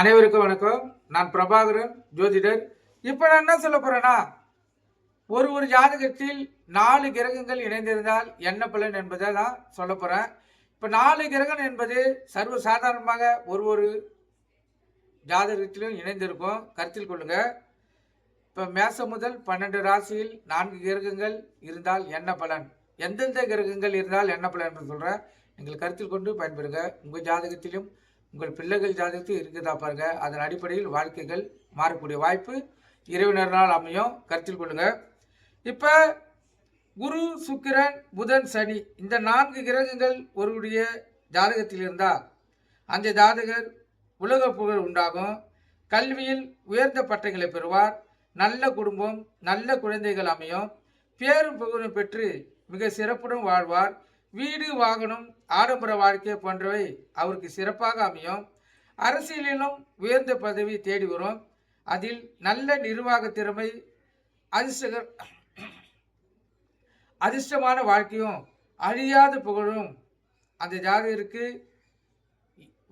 அனைவருக்கும் வணக்கம். நான் பிரபாகரன் ஜோதிடர். இப்போ நான் என்ன சொல்ல போறேன்னா ஒரு ஒரு ஜாதகத்தில் நாலு கிரகங்கள் இணைந்திருந்தால் என்ன பலன் என்பதை நான் சொல்ல போகிறேன் இப்போ நாலு கிரகம் என்பது சர்வ சாதாரணமாக ஒரு ஒரு ஜாதகத்திலும் இணைந்திருக்கும். கருத்தில் கொள்ளுங்க. இப்போ மேசம் முதல் பன்னெண்டு ராசியில் நான்கு கிரகங்கள் இருந்தால் என்ன பலன்? எந்தெந்த கிரகங்கள் இருந்தால் என்ன பலன் என்று சொல்கிறேன் நீங்கள் கருத்தில் கொண்டு பயன்பெறுங்க. உங்கள் ஜாதகத்திலும் உங்கள் பிள்ளைகள் ஜாதகத்தில் இருக்குதா பாருங்க. அதன் அடிப்படையில் வாழ்க்கைகள் மாறக்கூடிய வாய்ப்பு இறைவனரால் அமையும். கருத்தில் கொள்ளுங்க. இப்போ குரு சுக்கிரன் புதன் சனி இந்த நான்கு கிரகங்கள் ஒருவருடைய ஜாதகத்தில் இருந்தால் அந்த ஜாதகர் உலக புகழ் உண்டாகும். கல்வியில் உயர்ந்த பட்டங்களை பெறுவார். நல்ல குடும்பம் நல்ல குழந்தைகள் அமையும். பேரும் புகழும் பெற்று மிக சிறப்புடன் வாழ்வார். வீடு வாகனம் ஆடம்பர வாழ்க்கை போன்றவை அவருக்கு சிறப்பாக அமையும். அரசியலிலும் உயர்ந்த பதவி தேடி வரும். அதில் நல்ல நிர்வாக திறமை அதிர்ஷ்டகர் அதிர்ஷ்டமான வாழ்க்கையும் அழியாத புகழும் அந்த ஜாதகருக்கு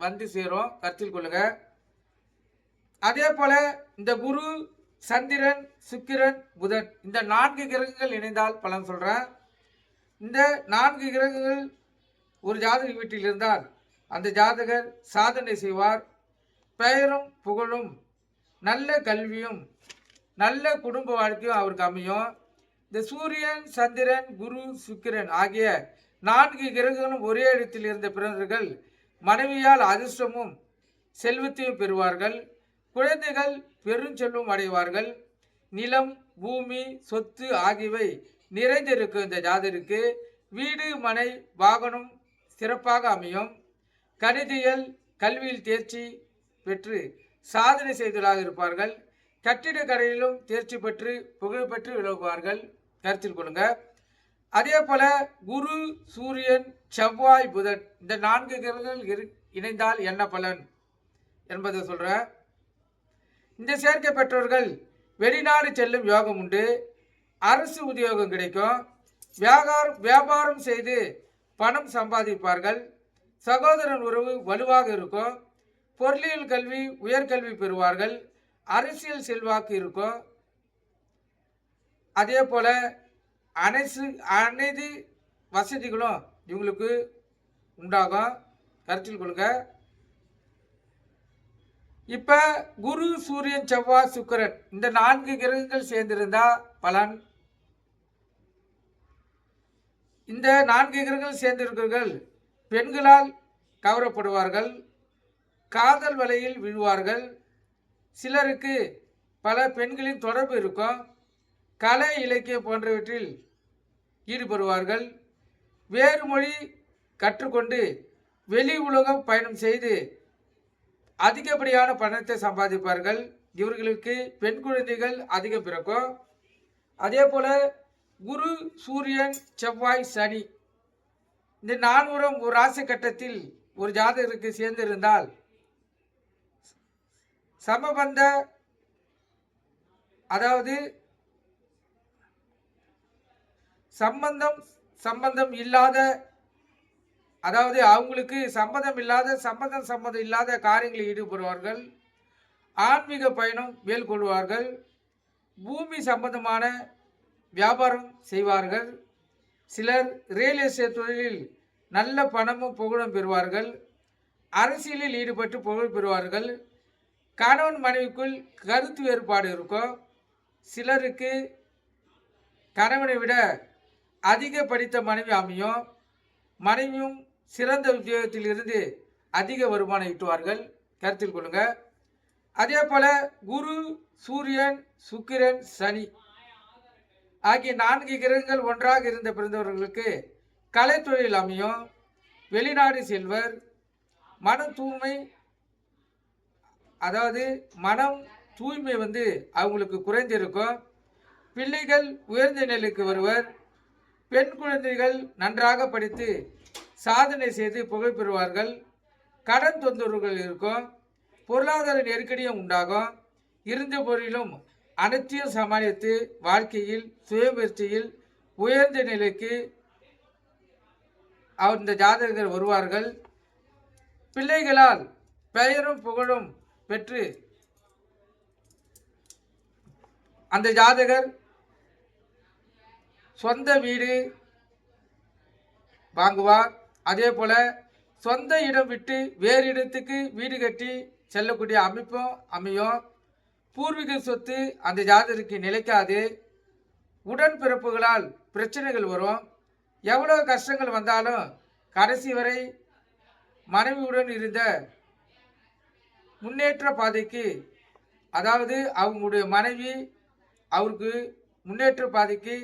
வந்து சேரும். கருத்தில் கொள்ளுங்க. அதே போல இந்த குரு சந்திரன் சுக்கிரன் புதன் இந்த நான்கு கிரகங்கள் இணைந்தால் பலன் சொல்றேன். இந்த நான்கு கிரகங்கள் ஒரு ஜாதக வீட்டில் இருந்தால் அந்த ஜாதகர் சாதனை செய்வார். பெயரும் புகழும். நல்ல கல்வியும் நல்ல குடும்ப வாழ்க்கையும் அவருக்கு அமையும். இந்த சூரியன் சந்திரன் குரு சுக்கிரன் ஆகிய நான்கு கிரகங்களும் ஒரே இடத்தில் இருந்த பிறந்தர்கள் மனைவியால் அதிர்ஷ்டமும் செல்வத்தையும் பெறுவார்கள். குழந்தைகள் பெருஞ்செல்வம் அடைவார்கள். நிலம் பூமி சொத்து ஆகியவை நிறைந்திருக்கும் இந்த ஜாதருக்கு வீடு மனை வாகனம் சிறப்பாக அமையும். கணிதியல் கல்வியில் தேர்ச்சி பெற்று சாதனை செய்தவர்களாக இருப்பார்கள். கட்டிடக்கலையிலும் தேர்ச்சி பெற்று புகழ் பெற்று விளங்குவார்கள். கருத்தில் கொள்ளுங்க. அதே போல குரு சூரியன் செவ்வாய் புதன் இந்த நான்கு கிரகங்கள் இணைந்தால் என்ன பலன் என்பதை சொல்கிறேன் இந்த சேர்க்கை பெற்றோர்கள் வெளிநாடு செல்லும் யோகம் உண்டு. அரசு உத்தியோகம் கிடைக்கும். வியாபாரம் வியாபாரம் செய்து பணம் சம்பாதிப்பார்கள். சகோதரன் உறவு வலுவாக இருக்கும். பொருளியல் கல்வி உயர்கல்வி பெறுவார்கள். அரசியல் செல்வாக்கு இருக்கும். அதே போல் அனைத்து அனைத்து வசதிகளும் இவங்களுக்கு உண்டாகும். கருத்தில் கொள்க. இப்போ குரு சூரியன் செவ்வாய் சுக்கரன் இந்த நான்கு கிரகங்கள் சேர்ந்திருந்தா பலன் இந்த நான்கு கிரகங்கள் சேர்ந்திருக்கிறீர்கள் பெண்களால் கவரப்படுவார்கள் காதல் வலையில் விழுவார்கள். சிலருக்கு பல பெண்களின் தொடர்பு இருக்கும். கலை இலக்கியம் போன்றவற்றில் ஈடுபடுவார்கள். வேறு மொழி கற்றுக்கொண்டு வெளி உலகம் பயணம் செய்து அதிகப்படியான பணத்தை சம்பாதிப்பார்கள். இவர்களுக்கு பெண் குழந்தைகள் அதிகம் பிறக்கும். அதே போல குரு சூரியன் செவ்வாய் சனி. இந்த நானூறம் ஒரு ராசி கட்டத்தில் ஒரு ஜாதகருக்கு சேர்ந்திருந்தால் சமபந்த அதாவது சம்பந்தம் சம்பந்தம் இல்லாத அதாவது அவங்களுக்கு சம்பந்தம் இல்லாத சம்பந்தம் சம்பந்தம் இல்லாத காரியங்களில் ஈடுபடுவார்கள். ஆன்மீக பயணம் மேற்கொள்வார்கள். பூமி சம்பந்தமான வியாபாரம் செய்வார்கள். சிலர் ரியல் எஸ்டேட் தொழிலில் நல்ல பணமும் புகழும் பெறுவார்கள். அரசியலில் ஈடுபட்டு புகழ் பெறுவார்கள். கணவன் மனைவிக்குள் கருத்து வேறுபாடு இருக்கும். சிலருக்கு கணவனை விட அதிக படித்த மனைவி அமையும். மனைவியும் சிறந்த உத்தியோகத்தில் இருந்து அதிக வருமானம் ஈட்டுவார்கள். கருத்தில் கொள்ளுங்கள் அதே போல குரு சூரியன் சுக்கிரன் சனி ஆகிய நான்கு கிரகங்கள் ஒன்றாக இருந்த பிறந்தவர்களுக்கு கலைத்தொழில் அமையும். வெளிநாடு செல்வர் மன தூய்மை அதாவது மனம் தூய்மை வந்து அவங்களுக்கு குறைந்திருக்கும். பிள்ளைகள் உயர்ந்த நிலைக்கு வருவர். பெண் குழந்தைகள் நன்றாக படித்து சாதனை செய்து புகழ் பெறுவார்கள். கடன் தொந்தரவுகள் இருக்கும். பொருளாதார நெருக்கடியும் உண்டாகும். இருந்த போதிலும் அனைத்தையும் சமாளித்து வாழ்க்கையில் சுயமுயற்சியில் உயர்ந்த நிலைக்கு அவர் இந்த ஜாதகர்கள் வருவார்கள். பிள்ளைகளால் பெயரும் புகழும் பெற்று அந்த ஜாதகர் சொந்த வீடு வாங்குவார். அதே போல சொந்த இடம் விட்டு வேறு இடத்துக்கு வீடு கட்டி செல்லக்கூடிய அமைப்பும் அமையும். பூர்வீக சொத்து அந்த ஜாதகருக்கு நிலைக்காது. உடன்பிறப்புகளால் பிரச்சனைகள் வரும். எவ்வளோ கஷ்டங்கள் வந்தாலும் கடைசி வரை மனைவியுடன் இருந்த முன்னேற்ற பாதைக்கு அதாவது அவங்களுடைய மனைவி அவருக்கு முன்னேற்ற பாதைக்கு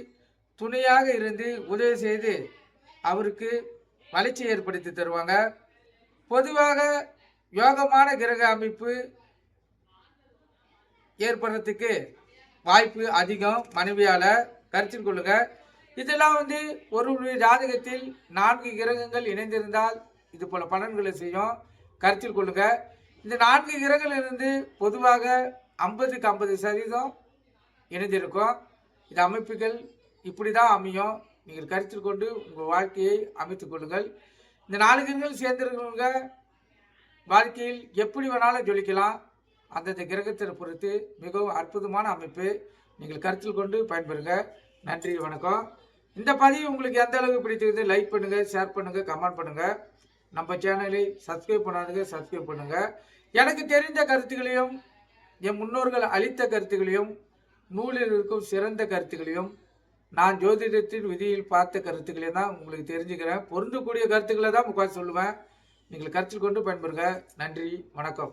துணையாக இருந்து உதவி செய்து அவருக்கு வளர்ச்சி ஏற்படுத்தி தருவாங்க. பொதுவாக யோகமான கிரக அமைப்பு ஏற்படுறதுக்கு வாய்ப்பு அதிகம். மனைவியால் கருத்தில் கொள்ளுங்க. இதெல்லாம் வந்து ஒரு ஜாதகத்தில் நான்கு கிரகங்கள் இணைந்திருந்தால் இது போல பலன்களை செய்யும். கருத்தில் கொள்ளுங்க. இந்த நான்கு கிரகங்கள் இருந்து பொதுவாக ஐம்பதுக்கு ஐம்பது சதவீதம் இணைந்திருக்கும். இந்த அமைப்புகள் இப்படி தான் அமையும். நீங்கள் கருத்தில் கொண்டு உங்கள் வாழ்க்கையை அமைத்துக் கொள்ளுங்கள். இந்த நாலு கிரகங்கள் சேர்ந்திருக்கிறவங்க வாழ்க்கையில் எப்படி வேணாலும் ஜொலிக்கலாம். அந்தந்த கிரகத்தை பொறுத்து மிகவும் அற்புதமான அமைப்பு. நீங்கள் கருத்தில் கொண்டு பயன்பெறுங்க. நன்றி வணக்கம். இந்த பதிவு உங்களுக்கு எந்த அளவுக்கு பிடிச்சிருக்குது லைக் பண்ணுங்கள் ஷேர் பண்ணுங்கள் கமெண்ட் பண்ணுங்கள் நம்ம சேனலை சப்ஸ்கிரைப் பண்ணாதுங்க சப்ஸ்கிரைப் பண்ணுங்கள் எனக்கு தெரிந்த கருத்துக்களையும் என் முன்னோர்கள் அளித்த கருத்துக்களையும் நூலில் இருக்கும் சிறந்த கருத்துக்களையும் நான் ஜோதிடத்தின் விதியில் பார்த்த கருத்துக்களையும் தான் உங்களுக்கு தெரிஞ்சுக்கிறேன். பொருந்தக்கூடிய கருத்துக்களை தான் முக்கால் சொல்லுவேன். நீங்கள் கருத்தில் கொண்டு பயன்பெறுங்க. நன்றி வணக்கம்.